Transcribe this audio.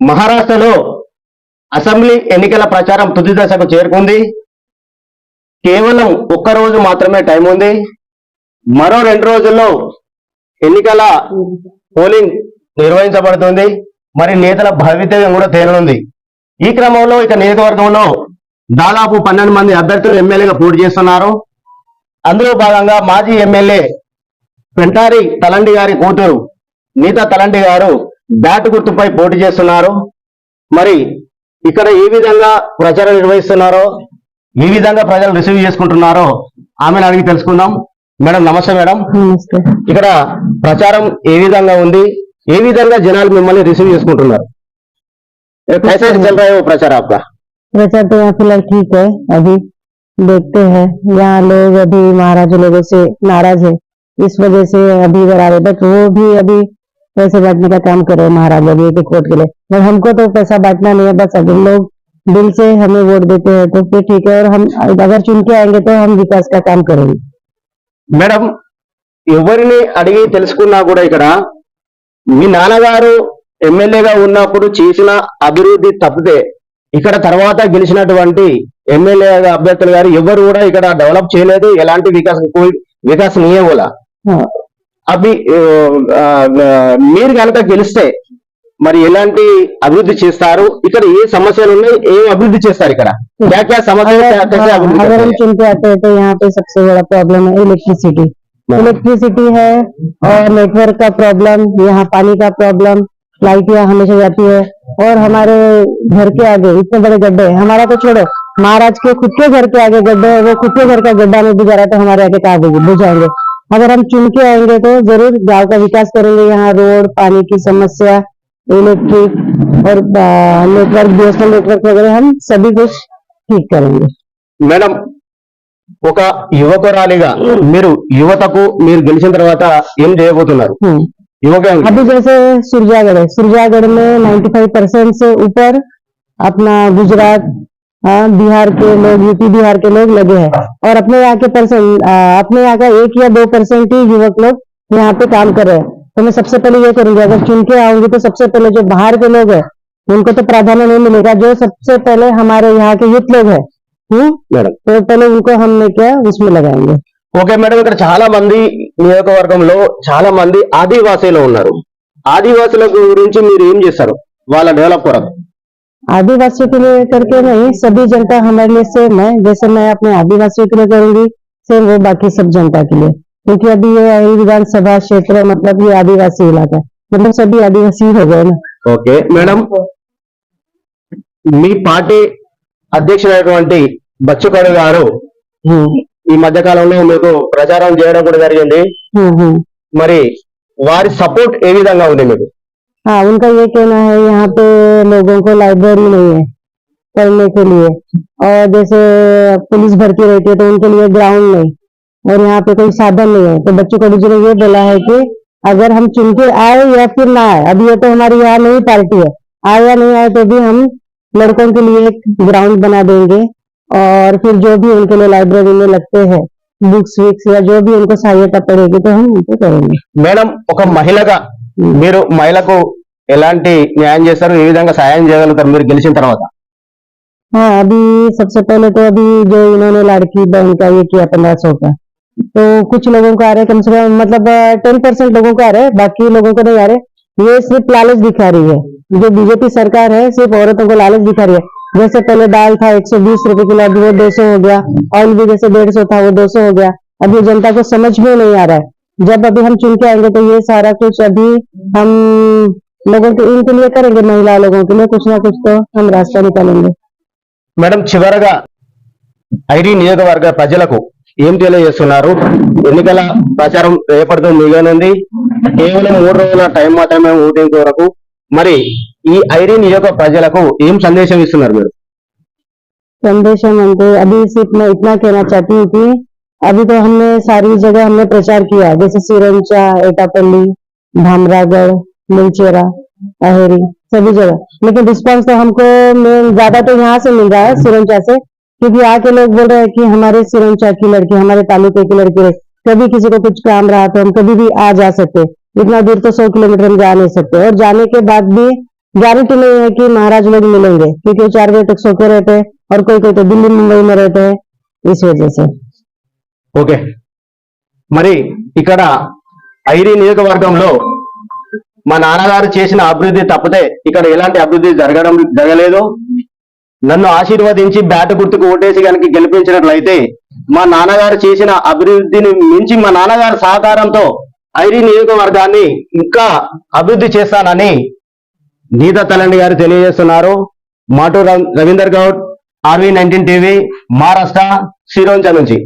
మహారాష్ట్రలో అసెంబ్లీ ఎన్నికల ప్రచారం తుది దశకు చేరుకుంది. కేవలం ఒక్క రోజు మాత్రమే టైం ఉంది. మరో రెండు రోజుల్లో ఎన్నికల పోలింగ్ నిర్వహించబడుతుంది. మరి నేతల భవితవ్యం కూడా తేలనుంది. ఈ క్రమంలో ఇక నియోజకవర్గంలో దాదాపు పన్నెండు మంది అభ్యర్థులు ఎమ్మెల్యేగా పోటీ చేస్తున్నారు. అందులో భాగంగా మాజీ ఎమ్మెల్యే పెంటారి తలండి గారి కూతురు నీతా తలండి గారు బ్యాట్ గుర్తుపై పోటీ చేస్తున్నారు మరి ఇక్కడ ఏ విధంగా ప్రచారం నిర్వహిస్తున్నారో ఏ విధంగా ప్రజలు రిసీవ్ చేసుకుంటున్నారో ఆమెను అడిగి తెలుసుకుందాం మేడం నమస్తే మేడం नमस्ते ఇక్కడ ప్రచారం ఏ విధంగా ఉంది ఏ విధంగా జనాలు మిమ్మల్ని రిసీవ్ చేసుకుంటున్నారు कैसे चल रहा है वो प्रचार आपका प्रचार तो यहाँ फिलहाल ठीक है अभी देखते हैं यहाँ लोग अभी महाराज लोगों से नाराज है इस वजह से अभी इधर आ रहे बट वो भी अभी पैसे बांटने का काम कर रहे हैं महाराज लोग एक एक वोट के लिए और हमको तो पैसा बांटना नहीं है बस अगर लोग दिल से हमें वोट देते हैं तो फिर ठीक है और हम अगर चुन के आएंगे तो हम विकास का काम करेंगे మేడం ఎవరిని అడిగి తెలుసుకున్నా కూడా ఇక్కడ మీ నాన్నగారు ఎమ్మెల్యేగా ఉన్నప్పుడు చేసిన అభివృద్ధి తప్పితే ఇక్కడ తర్వాత గెలిచినటువంటి ఎమ్మెల్యే అభ్యర్థులు గారు ఎవరు కూడా ఇక్కడ డెవలప్ చేయలేదు ఎలాంటి వికాస్ వికాస్ కూడా हाँ అవి ఆ, ఆ, మీరు కనుక గెలిస్తే మరి ఎలాంటి అభివృద్ధి చేస్తారు ఇక్కడ ఏ సమస్యలు ఉన్నాయి ఏం అభివృద్ధి చేస్తారు ఇక్కడ క్యా క్యా సమస్యలు अगर క్యా- कैसे हाँ, अभिवृद्धि अगर करते हम हैं? चुन के आते हैं तो यहाँ पे सबसे बड़ा प्रॉब्लम है इलेक्ट्रिसिटी हाँ। इलेक्ट्रिसिटी है और नेटवर्क का प्रॉब्लम यहाँ पानी का प्रॉब्लम लाइट यहाँ हमेशा जाती है और हमारे घर के आगे इतने बड़े गड्ढे हैं हमारा तो छोड़ो महाराज के खुद के घर के आगे गड्ढे है वो खुद के घर का गड्ढा में भी जा रहा है तो हमारे आगे कहाँ बुझ- बुझाएंगे अगर हम चुन के आएंगे तो जरूर गांव का विकास करेंगे यहाँ रोड पानी की समस्या इलेक्ट्रिक और नेटवर्क बीएसएनएल नेटवर्क वगैरह हम सभी कुछ ठीक करेंगे మేడం ఒక యువకురాలిగా మీరు యువతకు మీరు గెలిచిన తర్వాత ఏం చేయబోతున్నారు हम्म యువక अभी जैसे सुरजागढ़ है सुरजागढ़ में 95 परसेंट से ऊपर अपना गुजरात हाँ, बिहार के लोग यूपी बिहार के लोग लगे हैं और अपने यहाँ के परसेंट अपने यहाँ का एक या दो परसेंट ही युवक लोग यहाँ पे काम कर रहे हैं तो मैं सबसे पहले ये करूंगी अगर चुन के आऊंगी तो सबसे पहले जो बाहर के लोग हैं उनको तो प्राधान्य नहीं मिलेगा जो सबसे पहले हमारे यहाँ के युथ लोग हैं हम्म మేడం तो पहले उनको हमने क्या उसमें लगाएंगे ఓకే మేడం ఇక్కడ చాలా మంది నియోజకవర్గంలో చాలా మంది ఆదివాసీలు ఉన్నారు ఆదివాసుల గురించి మీరు ఏం చేస్తారు వాళ్ళ డెవలప్ కొరకు आदिवासियों के लिए करके नहीं सभी जनता हमारे लिए सेम है जैसे मैं अपने आदिवासियों के लिए करूंगी सेम वो बाकी सब जनता के लिए क्योंकि अभी ये अही विधानसभा क्षेत्र मतलब ये आदिवासी इलाका है मतलब सभी आदिवासी हो गए ना ఓకే మేడం మీ పార్టీ అధ్యక్షుడైనటువంటి బచ్చుకడు గారు हम्म ఈ మధ్య కాలంలో మీకు ప్రచారం చేయడం కూడా జరిగింది हम्म हम्म మరి వారి సపోర్ట్ ఏ విధంగా ఉంది మీకు हाँ उनका ये कहना है यहाँ पे लोगों को लाइब्रेरी नहीं है पढ़ने के लिए और जैसे पुलिस भर्ती रहती है तो उनके लिए ग्राउंड नहीं और यहाँ पे कोई साधन नहीं है तो बच्चों को जी ने ये बोला है कि अगर हम चुन के आए या फिर ना आए अभी ये तो हमारी यहाँ नई पार्टी है आए या नहीं आए तो भी हम लड़कों के लिए एक ग्राउंड बना देंगे और फिर जो भी उनके लिए लाइब्रेरी में लगते हैं बुक्स विक्स या जो भी उनको सहायता पड़ेगी तो हम उनको करेंगे మేడం ఒక మహిళగా మీరు మహిళకు ఎలాంటి న్యాయం చేస్తారు ఏ విధంగా సహాయం చేయగలుగుతారు మీరు గెలిచిన తర్వాత हाँ अभी सबसे पहले तो अभी जो इन्होंने लाड़की बहन का ये किया पंद्रह सौ का तो कुछ लोगों को आ रहे हैं कम से कम मतलब टेन परसेंट लोगों को आ रहे हैं बाकी लोगों को नहीं आ रहे ये सिर्फ लालच दिखा रही है जो बीजेपी सरकार है सिर्फ औरतों को लालच दिखा रही है जैसे पहले दाल था एक सौ बीस रुपए किलो अभी वो दो सौ हो गया ऑयल भी जैसे डेढ़ सौ था वो दो सौ हो गया अभी जनता को समझ में नहीं आ रहा है जब अभी हम चुन के आएंगे तो ये सारा कुछ अभी हम लोगों के इनके लिए करेंगे महिला लोगों के लिए कुछ ना कुछ तो हम रास्ता निकालेंगे మేడం చివరగా ఐడి నియోజకవర్గ ప్రజలకు ఏం తెలియజేస్తున్నారు ఎన్నికల ప్రచారం రేపటితో మిగనుంది కేవలం మూడు రోజుల టైం మాత్రమే ఓటింగ్ వరకు మరి ఈ ఐడి నియోజక ప్రజలకు ఏం సందేశం ఇస్తున్నారు మీరు संदेशम हमको अभी सिर्फ मैं इतना कहना चाहती हूँ कि अभी तो हमने सारी जगह हमने प्रचार किया जैसे सिरंचा एटापल्ली धामरागढ़ मिलचेरा अहेरी सभी जगह लेकिन रिस्पांस तो हमको मेन ज्यादा तो यहाँ से मिल रहा है सिरंचा से क्योंकि आके लोग बोल रहे हैं कि हमारे सिरंचा की लड़की हमारे तालुके की लड़की रहे कभी किसी को कुछ काम रहा तो हम कभी भी आ जा सकते इतना दूर तो सौ किलोमीटर हम जा नहीं सकते और जाने के बाद भी गारंटी नहीं है कि महाराज लोग मिलेंगे क्योंकि वो चार बजे तक सो के रहते हैं और कोई कोई तो दिल्ली मुंबई में रहते हैं इस वजह से ఓకే మరి ఇక్కడ ఐరి నియోజకవర్గంలో మా నాన్నగారు చేసిన అభివృద్ధి తప్పితే ఇక్కడ ఎలాంటి అభివృద్ధి జరగడం జరగలేదు. నన్ను ఆశీర్వదించి బ్యాట్ గుర్తుకు ఓటేసి కనుక గెలిపించినట్లయితే మా నాన్నగారు చేసిన అభివృద్ధిని మించి మా నాన్నగారి సహకారంతో ఐరి నియోజకవర్గాన్ని ఇంకా అభివృద్ధి చేస్తానని గీతా తలండి గారు తెలియజేస్తున్నారు. మాటూ Ravinder Goud RV nineteen TV Maharashtra Sironcha నుంచి.